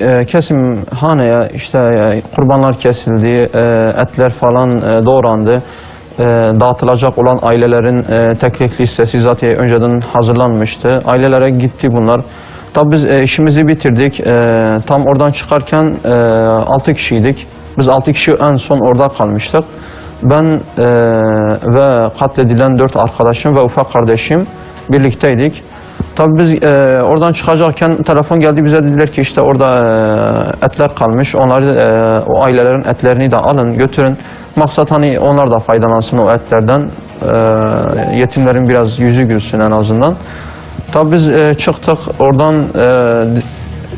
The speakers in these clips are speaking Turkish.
e, kesimhaneye işte e, kurbanlar kesildi, etler falan e, doğrandı. E, dağıtılacak olan ailelerin e, teklif listesi zaten önceden hazırlanmıştı. Ailelere gitti bunlar. Tabii biz e, işimizi bitirdik. Tam oradan çıkarken e, 6 kişiydik. Biz 6 kişi en son orada kalmıştık. Ben ve katledilen 4 arkadaşım ve ufak kardeşim birlikteydik. Tabii biz e, oradan çıkacakken telefon geldi bize dediler ki işte orada e, etler kalmış. Onları e, o ailelerin etlerini de alın götürün. Maksat hani onlar da faydalansın o etlerden. E, yetimlerin biraz yüzü gülsün en azından. Tabii biz e, çıktık oradan e,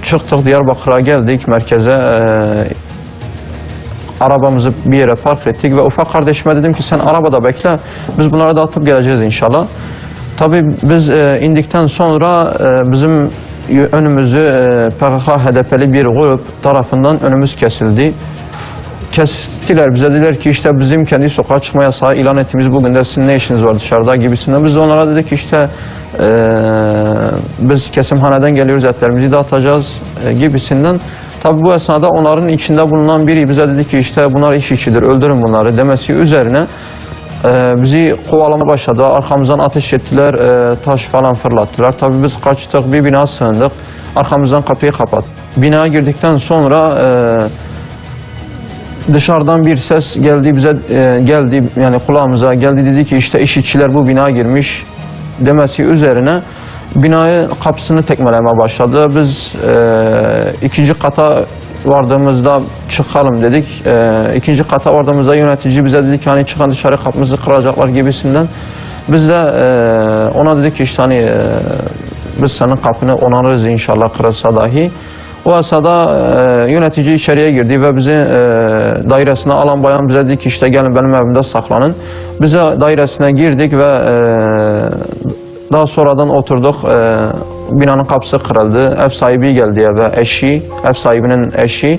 çıktık Diyarbakır'a geldik merkeze. E, arabamızı bir yere park ettik ve ufak kardeşime dedim ki sen arabada bekle biz bunları dağıtıp geleceğiz inşallah. Tabii biz e, indikten sonra e, bizim önümüzü e, PKK HDP'li bir grup tarafından önümüz kesildi. Kestiler bize dediler ki işte bizim kendi sokağa çıkma yasağı ilan ettiğimiz bugün de sizin ne işiniz var dışarıda gibisinden. Biz de onlara dedik işte e, biz kesimhaneden geliyoruz etlerimizi dağıtacağız e, gibisinden. Tabi bu esnada onların içinde bulunan biri bize dedi ki işte bunlar iş içidir öldürün bunları demesi üzerine ee, bizi kovalama başladı. Arkamızdan ateş ettiler, e, taş falan fırlattılar. Tabii biz kaçtık, bir bina sığındık. Arkamızdan kapıyı kapat. Binaya girdikten sonra e, dışarıdan bir ses geldi bize e, geldi yani kulağımıza geldi dedi ki işte işçiler bu binaya girmiş demesi üzerine binayı kapısını tekmelemeye başladı. Biz e, ikinci kata vardığımızda çıkalım dedik. E, ikinci kata vardığımızda yönetici bize dedi ki hani çıkan dışarı kapımızı kıracaklar gibisinden. Biz de e, ona dedik ki işte hani e, biz senin kapını onarırız inşallah kırılsa dahi. O esnada e, yönetici içeriye girdi ve bizi e, dairesine alan bayan bize dedi ki işte gelin benim evimde saklanın. Bize dairesine girdik ve e, daha sonradan oturduk. E, binanın kapısı kırıldı. Ev sahibi geldi eve, eşi, ev sahibinin eşi.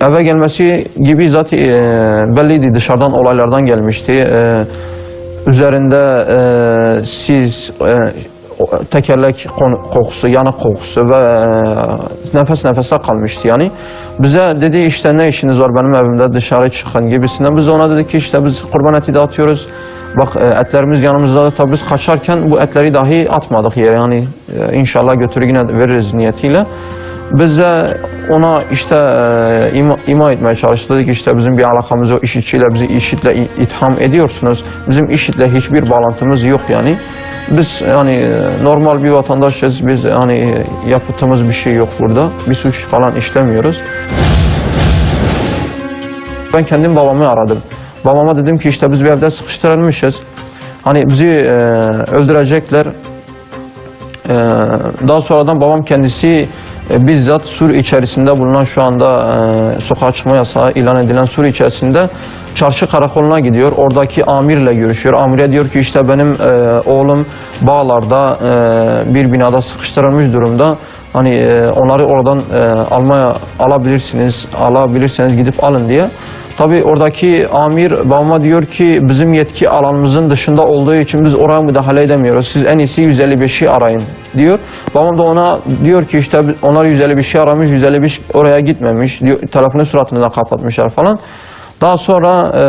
Eve gelmesi gibi zaten e, belliydi dışarıdan olaylardan gelmişti. E, üzerinde e, sis, e, tekerlek kokusu, yanık kokusu ve e, nefes nefese kalmıştı yani. Bize dedi işte ne işiniz var benim evimde dışarı çıkın gibisinden. Biz ona dedik ki işte biz kurban eti dağıtıyoruz. Bak e, etlerimiz yanımızda tabii biz kaçarken bu etleri dahi atmadık yere yani e, inşallah götürü yine veririz niyetiyle. Biz de ona işte e, ima, ima etmeye çalıştık. Dedik işte bizim bir alakamız yok. İşitçiyle bizi işitle itham ediyorsunuz. Bizim işitle hiçbir bağlantımız yok yani. Biz yani e, normal bir vatandaşız. Biz hani yaptığımız bir şey yok burada. Bir suç falan işlemiyoruz. Ben kendim babamı aradım. Babama dedim ki işte biz bir evde sıkıştırılmışız. Hani bizi e, öldürecekler. Ee, daha sonradan babam kendisi e, bizzat Sur içerisinde bulunan şu anda e, sokağa çıkma yasağı ilan edilen Sur içerisinde çarşı karakoluna gidiyor. Oradaki amirle görüşüyor. Amire diyor ki işte benim e, oğlum bağlarda e, bir binada sıkıştırılmış durumda. Hani e, onları oradan e, almaya alabilirsiniz, alabilirseniz gidip alın diye. Tabii oradaki amir babama diyor ki bizim yetki alanımızın dışında olduğu için biz oraya müdahale edemiyoruz. Siz en iyisi 155'i arayın diyor. Babam da ona diyor ki işte onlar 155'i aramış, 155 oraya gitmemiş. Diyor, telefonu suratını da kapatmışlar falan. Daha sonra e,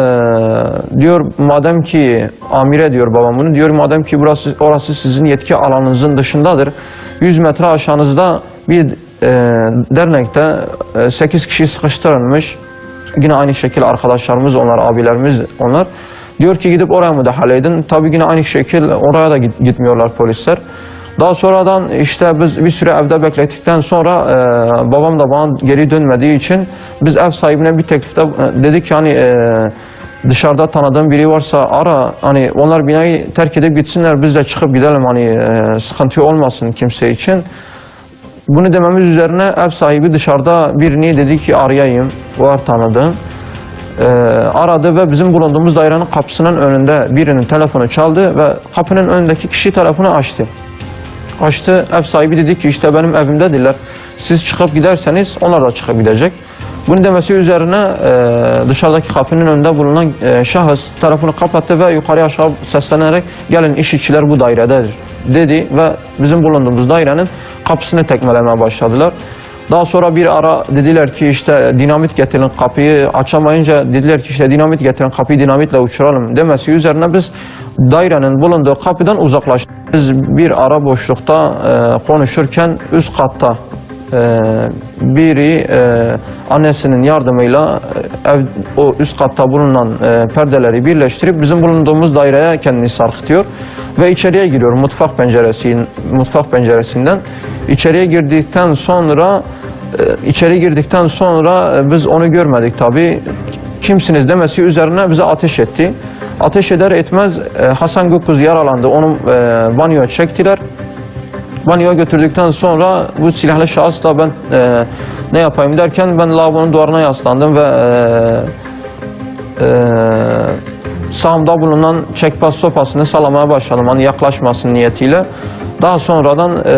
diyor madem ki amire diyor babam bunu diyor madem ki burası orası sizin yetki alanınızın dışındadır. 100 metre aşağınızda bir e, dernekte e, 8 kişi sıkıştırılmış. Yine aynı şekilde arkadaşlarımız onlar, abilerimiz onlar. Diyor ki gidip oraya müdahale edin. Tabii yine aynı şekilde oraya da git- gitmiyorlar polisler. Daha sonradan işte biz bir süre evde beklettikten sonra e, babam da bana geri dönmediği için biz ev sahibine bir teklifte e, dedik ki hani e, dışarıda tanıdığım biri varsa ara hani onlar binayı terk edip gitsinler biz de çıkıp gidelim hani e, sıkıntı olmasın kimse için. Bunu dememiz üzerine ev sahibi dışarıda birini dedi ki arayayım. Var tanıdığım. Ee, aradı ve bizim bulunduğumuz dairenin kapısının önünde birinin telefonu çaldı ve kapının önündeki kişi telefonu açtı. Açtı. Ev sahibi dedi ki işte benim evimdedirler. Siz çıkıp giderseniz onlar da çıkıp gidecek. Bunu demesi üzerine e, dışarıdaki kapının önünde bulunan e, şahıs telefonu kapattı ve yukarı aşağı seslenerek gelin işçiler bu dairededir dedi ve bizim bulunduğumuz dairenin kapısını tekmelemeye başladılar. Daha sonra bir ara dediler ki işte dinamit getirin kapıyı açamayınca dediler ki işte dinamit getirin kapıyı dinamitle uçuralım demesi üzerine biz dairenin bulunduğu kapıdan uzaklaştık. Biz bir ara boşlukta e, konuşurken üst katta biri e, annesinin yardımıyla e, ev, o üst katta bulunan e, perdeleri birleştirip bizim bulunduğumuz daireye kendini sarkıtıyor ve içeriye giriyor mutfak penceresi mutfak penceresinden içeriye girdikten sonra içeri girdikten sonra biz onu görmedik tabi kimsiniz demesi üzerine bize ateş etti. Ateş eder etmez Hasan Gökkuz yaralandı. Onu banyoya çektiler. Banyoya götürdükten sonra bu silahlı şahıs da ben e, ne yapayım derken ben lavabonun duvarına yaslandım ve e, e, sağımda bulunan çekpas sopasını salamaya başladım. Hani yaklaşmasın niyetiyle. Daha sonradan e,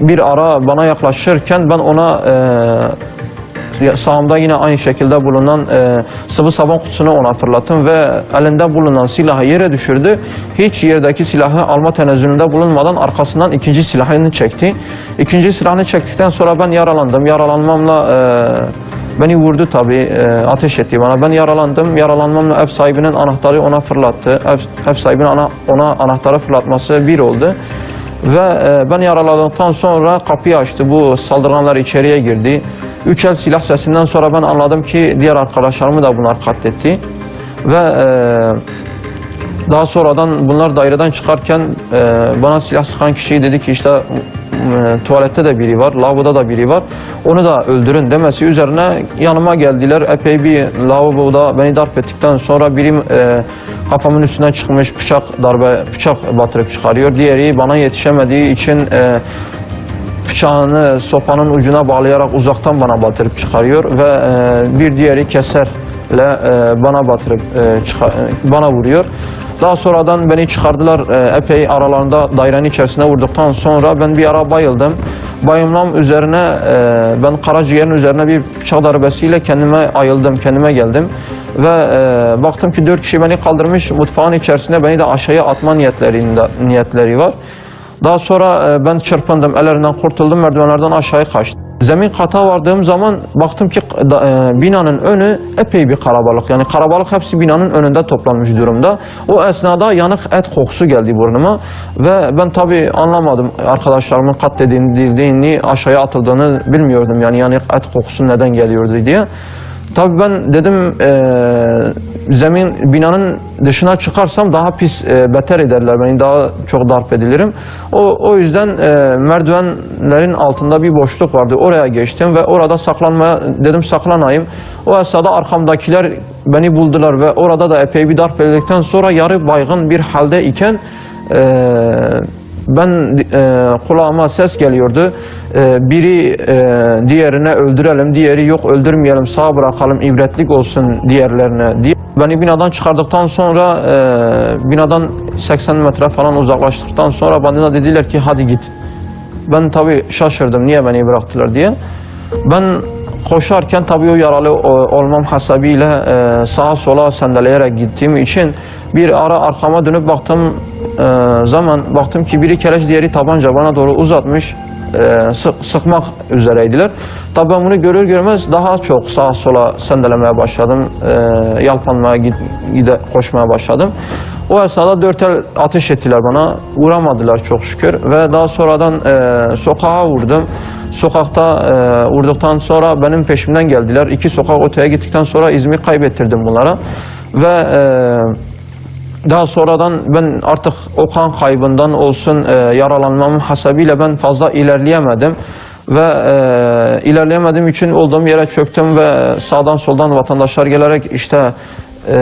bir ara bana yaklaşırken ben ona e, sağımda yine aynı şekilde bulunan e, sıvı sabun kutusunu ona fırlattım ve elinde bulunan silahı yere düşürdü. Hiç yerdeki silahı alma tenezzülünde bulunmadan arkasından ikinci silahını çekti. İkinci silahını çektikten sonra ben yaralandım. Yaralanmamla e, beni vurdu tabii. e, ateş etti bana. Ben yaralandım. Yaralanmamla ev sahibinin anahtarı ona fırlattı. Ev, ev sahibinin ana, ona anahtarı fırlatması bir oldu. Ve e, ben yaralandıktan sonra kapıyı açtı. Bu saldırganlar içeriye girdi. Üç el silah sesinden sonra ben anladım ki diğer arkadaşlarımı da bunlar katletti. Ve e, daha sonradan bunlar daireden çıkarken e, bana silah sıkan kişi dedi ki işte e, tuvalette de biri var, lavaboda da biri var. Onu da öldürün demesi üzerine yanıma geldiler. Epey bir lavaboda beni darp ettikten sonra biri e, kafamın üstüne çıkmış bıçak darbe bıçak batırıp çıkarıyor. Diğeri bana yetişemediği için e, bıçağını sopanın ucuna bağlayarak uzaktan bana batırıp çıkarıyor ve e, bir diğeri keserle e, bana batırıp e, bana vuruyor. Daha sonradan beni çıkardılar epey aralarında dairenin içerisine vurduktan sonra ben bir ara bayıldım. Bayılmam üzerine ben karaciğerin üzerine bir bıçak darbesiyle kendime ayıldım, kendime geldim. Ve baktım ki dört kişi beni kaldırmış mutfağın içerisine beni de aşağıya atma niyetlerinde, niyetleri var. Daha sonra e, ben çırpındım, ellerinden kurtuldum, merdivenlerden aşağıya kaçtım. Zemin kata vardığım zaman baktım ki e, binanın önü epey bir kalabalık. Yani kalabalık hepsi binanın önünde toplanmış durumda. O esnada yanık et kokusu geldi burnuma ve ben tabii anlamadım arkadaşlarımın katledildiğini, aşağıya atıldığını bilmiyordum. Yani yanık et kokusu neden geliyordu diye. Tabii ben dedim eee, zemin binanın dışına çıkarsam daha pis eee, beter ederler beni daha çok darp edilirim. O, o yüzden eee, merdivenlerin altında bir boşluk vardı. Oraya geçtim ve orada saklanmaya dedim saklanayım. O esnada arkamdakiler beni buldular ve orada da epey bir darp edildikten sonra yarı baygın bir halde iken eee ben e, kulağıma ses geliyordu. E, biri e, diğerine öldürelim, diğeri yok öldürmeyelim, sağ bırakalım, ibretlik olsun diğerlerine diye. Beni binadan çıkardıktan sonra e, binadan 80 metre falan uzaklaştıktan sonra bana dediler ki hadi git. Ben tabii şaşırdım niye beni bıraktılar diye. Ben koşarken tabii o yaralı olmam hasebiyle e, sağa sola sendeleyerek gittiğim için bir ara arkama dönüp baktım e, zaman baktım ki biri keleş diğeri tabanca bana doğru uzatmış e, sık- sıkmak üzereydiler. Tabii ben bunu görür görmez daha çok sağa sola sendelemeye başladım. E, yalpanmaya gid, gide, koşmaya başladım. O esnada dört el ateş ettiler bana. Vuramadılar çok şükür. Ve daha sonradan e, sokağa vurdum. Sokakta e, vurduktan sonra benim peşimden geldiler. İki sokak öteye gittikten sonra izimi kaybettirdim bunlara. Ve e, daha sonradan ben artık o kan kaybından olsun e, yaralanmam hasebiyle ben fazla ilerleyemedim. Ve e, ilerleyemediğim için olduğum yere çöktüm ve sağdan soldan vatandaşlar gelerek işte e,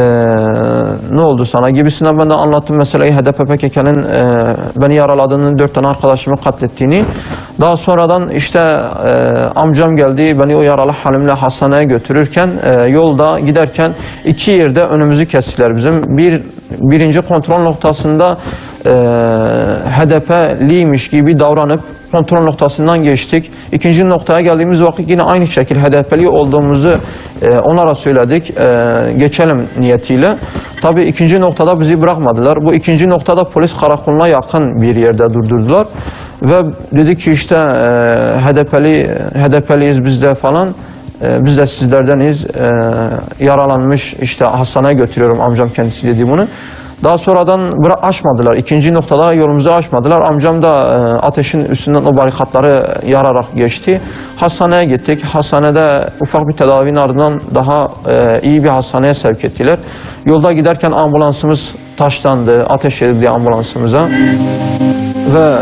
ne oldu sana gibisinden ben de anlattım meseleyi HDP PKK'nın e, beni yaraladığını, dört tane arkadaşımı katlettiğini. Daha sonradan işte e, amcam geldi beni o yaralı halimle hastaneye götürürken e, yolda giderken iki yerde önümüzü kestiler bizim. Bir birinci kontrol noktasında e, HDP'liymiş gibi davranıp kontrol noktasından geçtik. İkinci noktaya geldiğimiz vakit yine aynı şekilde HDP'li olduğumuzu e, onlara söyledik. E, geçelim niyetiyle. Tabii ikinci noktada bizi bırakmadılar. Bu ikinci noktada polis karakoluna yakın bir yerde durdurdular. Ve dedik ki işte e, HDP'li, HDP'liyiz biz de falan. E, biz de sizlerdeniz. E, yaralanmış işte hastaneye götürüyorum amcam kendisi dedi bunu. Daha sonradan bıra açmadılar. İkinci noktada yolumuzu açmadılar. Amcam da e, ateşin üstünden o barikatları yararak geçti. Hastaneye gittik. Hastanede ufak bir tedavinin ardından daha e, iyi bir hastaneye sevk ettiler. Yolda giderken ambulansımız taşlandı. Ateş edildi ambulansımıza. Ve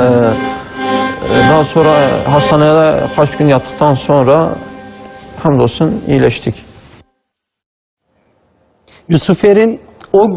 e, daha sonra hastanede kaç gün yattıktan sonra hamdolsun iyileştik. Yusufer'in o